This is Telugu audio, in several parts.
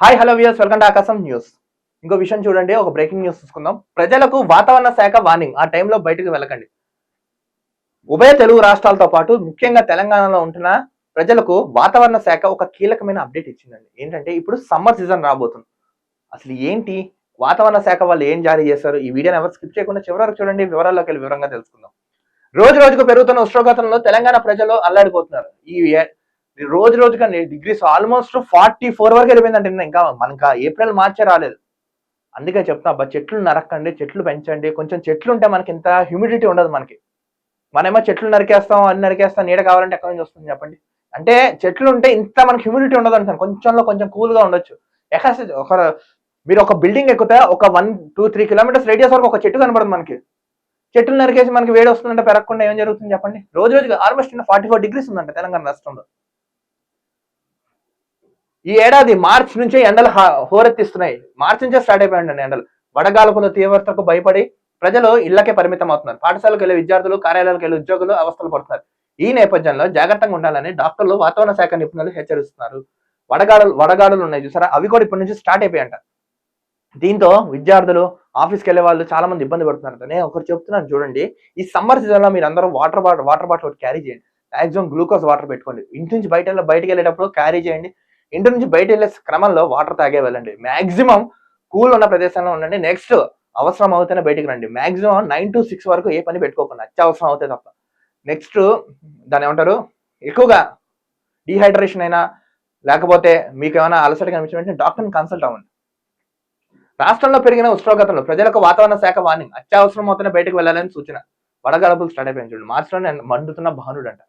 Hi hello views welcome to Aakasam news ఇంకో విషయం చూడండి ఒక బ్రేకింగ్ న్యూస్ చూసుకుందాం. ప్రజలకు వాతావరణ శాఖ వార్నింగ్ ఆ టైంలో బయటకు వెళ్ళకండి. ఉభయ తెలుగు రాష్ట్రాలతో పాటు ముఖ్యంగా తెలంగాణలో ఉంటున్న ప్రజలకు వాతావరణ శాఖ ఒక కీలకమైన అప్డేట్ ఇచ్చిందండి. ఏంటంటే ఇప్పుడు సమ్మర్ సీజన్ రాబోతుంది. అసలు ఏంటి? వాతావరణ శాఖ వాళ్ళు ఏం జారీ చేశారు? ఈ వీడియోని ఎవరు స్కిప్ చేయకుండా చివరి వరకు చూడండి. వివరాల్లోకి వెళ్ళి వివరంగా తెలుసుకుందాం. రోజు రోజుకు పెరుగుతున్న ఉష్ణోగ్రతలో తెలంగాణ ప్రజలు అల్లాడిపోతున్నారు. ఈ రోజు రోజుగా డిగ్రీస్ ఆల్మోస్ట్ ఫార్టీ ఫోర్ వరకు వెళ్ళిపోయిందంటే నిన్న. ఇంకా మనకి ఏప్రిల్ మార్చే రాలేదు. అందుకే చెప్తున్నా అబ్బా చెట్లు నరకండి చెట్లు పెంచండి. కొంచెం చెట్లు ఉంటే మనకి ఇంత హ్యూమిడిటీ ఉండదు మనకి. మనమేమో చెట్లు నరికేస్తాం అన్ని నరికేస్తాం నీడ కావాలంటే ఎక్కడి నుంచి వస్తుంది చెప్పండి. అంటే చెట్లు ఉంటే ఇంత మనకి హ్యూమిడిటీ ఉండదు అంటాను కొంచెంలో కొంచెం కూల్గా ఉండొచ్చు. ఎక్కడ ఒక మీరు ఒక బిల్డింగ్ ఎక్కితే ఒక one two three kilometres radius వరకు ఒక చెట్టు కనబడదు మనకి. చెట్లు నరికేసి మనకి వేడి వస్తుందంటే పెరగకుండా ఏం జరుగుతుంది చెప్పండి? రోజు రోజుగా ఆల్మోస్ట్ ఫార్టీ ఫోర్ డిగ్రీస్ ఉందంట తెలంగాణ రాష్ట్రంలో. ఈ ఏడాది మార్చ్ నుంచే ఎండలు హా- హోరెత్తిస్తున్నాయి. మార్చ్ నుంచే స్టార్ట్ అయిపోయాయండి ఎండలు. వడగాల్పుల తీవ్రతకు భయపడి ప్రజలు ఇళ్ళకే పరిమితం అవుతున్నారు పాఠశాలకు వెళ్ళే విద్యార్థులు కార్యాలయాలకు వెళ్ళే ఉద్యోగులు అవస్థలు పడుతున్నారు. ఈ నేపథ్యంలో జాగ్రత్తగా ఉండాలని డాక్టర్లు వాతావరణ శాఖ నిపుణులు హెచ్చరిస్తున్నారు. వడగాడలు వడగాడులు ఉన్నాయి చూసారా? అవి కూడా ఇప్పటి నుంచి స్టార్ట్ అయిపోయాయంట. దీంతో విద్యార్థులు ఆఫీస్కి వెళ్ళే వాళ్ళు చాలా మంది ఇబ్బంది పడుతున్నారు. నేను ఒకరు చెప్తున్నాను చూడండి. ఈ సమ్మర్ సీజన్లో మీరు అందరూ వాటర్ బాటిల్ వాటర్ బాటిల్ ఒకటి క్యారీ చేయండి. మాక్సిమం గ్లూకోజ్ వాటర్ పెట్టుకోండి. ఇంటి నుంచి బయట బయటకు వెళ్ళేటప్పుడు క్యారీ చేయండి. ఇంటి నుంచి బయట వెళ్ళే క్రమంలో వాటర్ తాగే వెళ్ళండి. మాక్సిమం కూల్ ఉన్న ప్రదేశంలో ఉండండి. నెక్స్ట్ అవసరం అవుతేనే బయటికి రండి. మాక్సిమం నైన్ టు సిక్స్ వరకు ఏ పని పెట్టుకోకుండా అత్యవసరం అవుతే తప్ప. నెక్స్ట్ దాని ఏమంటారు? ఎక్కువగా డీహైడ్రేషన్ అయినా లేకపోతే మీకు ఏమైనా అలసట కనిపించిన వెంటనే డాక్టర్ని కన్సల్ట్ అవ్వండి. రాష్ట్రంలో పెరిగిన ఉష్ణోగ్రతలు ప్రజలకు వాతావరణ శాఖ వార్నింగ్ అత్యవసరం అవుతున్న బయటకు వెళ్ళాలని సూచన. వడగడపులు స్టార్ట్ అయిపోయింది చూడండి. మార్చిలోనే మండుతున్న భానుడు అంట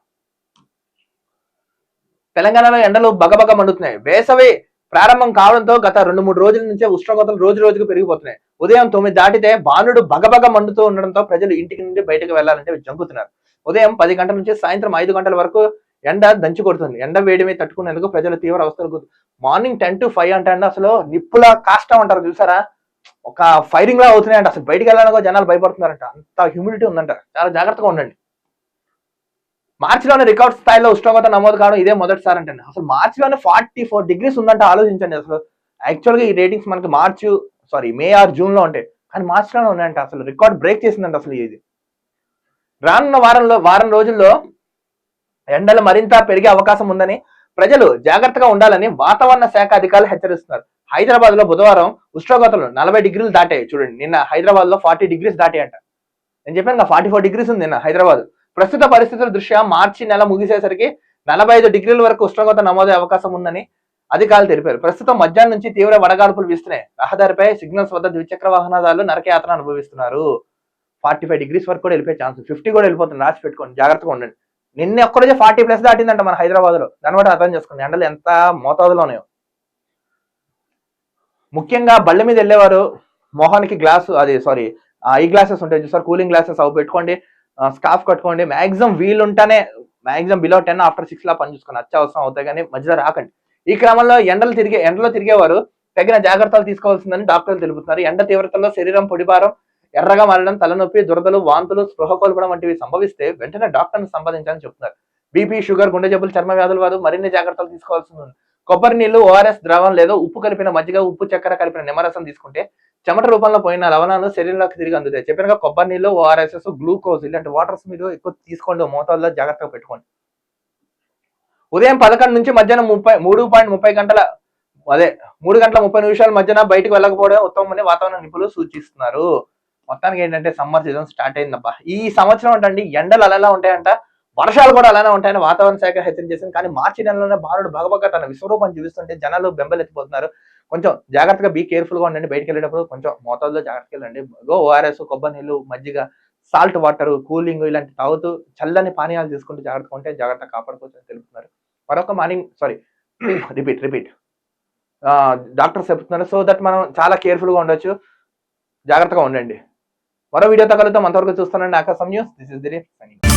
తెలంగాణలో ఎండలు బగబగ మండుతున్నాయి. వేసవి ప్రారంభం కావడంతో గత రెండు మూడు రోజుల నుంచే ఉష్ణోగ్రతలు రోజు రోజుకు పెరిగిపోతున్నాయి. ఉదయం తొమ్మిది దాటితే బాణుడు బగబగ మండుతూ ఉండడంతో ప్రజలు ఇంటికి నుండి బయటకు వెళ్ళాలంటే జంపుతున్నారు ఉదయం పది గంటల నుంచి సాయంత్రం ఐదు గంటల వరకు ఎండ దంచి కొడుతుంది. ఎండ వేడిమే తట్టుకునేందుకు ప్రజలు తీవ్ర అవస్థలు మార్నింగ్ టెన్ టు ఫైవ్ అంటే అండి అసలు నిప్పుల కాష్టం అంటారు చూసారా? ఒక ఫైరింగ్ లా అవుతున్నాయంట. అసలు బయటికి వెళ్ళడానికి జనాలు భయపడుతున్నారంట. అంత హ్యూమిడిటీ ఉందంట. చాలా జాగ్రత్తగా ఉండండి. మార్చిలోనే రికార్డ్ స్థాయిలో ఉష్ణోగ్రత నమోదు కావడం ఇదే మొదటిసారి అంటే అసలు మార్చిలోనే ఫార్టీ ఫోర్ డిగ్రీస్ ఉందంటే ఆలోచించండి అసలు. యాక్చువల్గా ఈ రేటింగ్స్ మనకి మార్చ్ సారీ మే ఆర్ జూన్లో ఉంటాయి. కానీ మార్చిలోనే ఉన్నాయంట. అసలు రికార్డ్ బ్రేక్ చేసిందంట అసలు ఇది. రానున్న వారంలో వారం రోజుల్లో ఎండలు మరింత పెరిగే అవకాశం ఉందని ప్రజలు జాగ్రత్తగా ఉండాలని వాతావరణ శాఖ అధికారులు హెచ్చరిస్తున్నారు. హైదరాబాద్లో బుధవారం ఉష్ణోగ్రతలు నలభై డిగ్రీలు దాటాయి. చూడండి నిన్న హైదరాబాద్లో ఫార్టీ డిగ్రీస్ దాటాయంట. నేను చెప్పాను ఫార్టీ ఫోర్ డిగ్రీస్ ఉంది నిన్న హైదరాబాద్. ప్రస్తుత పరిస్థితుల దృష్ట్యా మార్చి నెల ముగిసేసరికి నలభై ఐదు డిగ్రీల వరకు ఉష్ణోగ్రత నమోదే అవకాశం ఉందని అధికారులు తెలిపారు. ప్రస్తుతం మధ్యాహ్నం నుంచి తీవ్ర వడగాల్పులు వీస్తున్నాయి. రహదారిపై సిగ్నల్స్ వద్ద ద్విచక్ర వాహనదారులు నరకయాత్ర అనుభవిస్తున్నారు. ఫార్టీ ఫైవ్ డిగ్రీస్ వరకు కూడా వెళ్ళిపోయే ఛాన్స్ ఫిఫ్టీ కూడా వెళ్ళిపోతుంది. రాసి పెట్టుకోండి. జాగ్రత్తగా ఉండండి. నిన్న ఒక్కరోజే ఫార్టీ ప్లస్ దాటిందంట మన హైదరాబాద్లో దాన్ని బట్టి అర్థం చేసుకోండి. ఎండలు ఎంత మోతాదులో ఉన్నాయో. ముఖ్యంగా బళ్ళ మీద వెళ్ళేవారు. మొహానికి గ్లాసు అది సారీ ఐ గ్లాసెస్ ఉంటాయి చూసారు. కూలింగ్ గ్లాసెస్ అవి పెట్టుకోండి. స్కాఫ్ కట్టుకోండి. మాక్సిమం వీలు ఉంటేనే maximum below ten after six లా పని చూసుకోండి. అత్యవసరం అవుతాయి కానీ మధ్యలో రాకండి. ఈ క్రమంలో ఎండలు తిరిగే ఎండలో తిరిగేవారు తగిన జాగ్రత్తలు తీసుకోవాల్సిందని డాక్టర్లు తెలుపుతున్నారు. ఎండ తీవ్రతలో శరీరం పొడిబారం ఎర్రగా మారడం తలనొప్పి దురదలు వాంతులు స్పృహ కోల్పడం వంటివి సంభవిస్తే వెంటనే డాక్టర్ని సంపాదించాలని చెప్తున్నారు. బీపీ షుగర్ గుండె జబ్బులు చర్మ వ్యాధుల వారు మరిన్ని జాగ్రత్తలు తీసుకోవాల్సి ఉంది కొబ్బరి నీళ్ళు ఓఆర్ఎస్ ద్రవం లేదా ఉప్పు కలిపిన మజ్జిగ ఉప్పు చక్కెర కలిపిన నిమ్మరసం తీసుకుంటే చెమట రూపంలో పోయిన లవణాలు శరీరంలోకి తిరిగి అందుతాయి. చెప్పినగా కొబ్బరి నీళ్ళు ఓఆర్ఎస్ఎస్ గ్లూకోజ్ ఇలాంటి వాటర్స్ మీరు ఎక్కువ తీసుకోండి. మోతాదులో జాగ్రత్తగా పెట్టుకోండి. ఉదయం పదకొండు నుంచి మధ్యాహ్నం ముప్పై మూడు పాయింట్ ముప్పై గంటల అదే మూడు గంటల ముప్పై నిమిషాల మధ్యన బయటకు వెళ్ళకపోవడం ఉత్తమమని వాతావరణ నిపుణులు సూచిస్తున్నారు. మొత్తానికి ఏంటంటే సమ్మర్ సీజన్ స్టార్ట్ అయిందబ్బా. ఈ సంవత్సరం అంటండి ఎండలు అలా ఉంటాయంట. వర్షాలు కూడా అలానే ఉంటాయని వాతావరణ శాఖ హెచ్చరించేసింది కానీ మార్చి నెలలోనే బాలుడు భగభగ తన విశ్వరూపం చూపిస్తుంటే జనాలు బెంబలెత్తిపోతున్నారు. కొంచెం జాగ్రత్తగా బీ కేర్ఫుల్గా ఉండండి. బయటకు వెళ్ళేటప్పుడు కొంచెం మోతాదులో జాగ్రత్తగా వెళ్ళండి. గో ఓఆర్ఎస్ కొబ్బరి నీళ్ళు మజ్జిగ సాల్ట్ వాటర్ కూలింగ్ ఇలాంటి తాగుతూ చల్లని పానీయాలు తీసుకుంటూ జాగ్రత్తగా ఉంటే జాగ్రత్త కాపాడుకోవచ్చు అని తెలుపుతున్నారు. మరొక morning sorry repeat repeat doctors చెప్తున్నారు. సో దట్ మనం చాలా కేర్ఫుల్గా ఉండొచ్చు. జాగ్రత్తగా ఉండండి. మరో వీడియోతో కలుగుతాం అంతవరకు చూస్తానండి ఆకాశం న్యూస్ దిస్ ఇస్ దిలీప్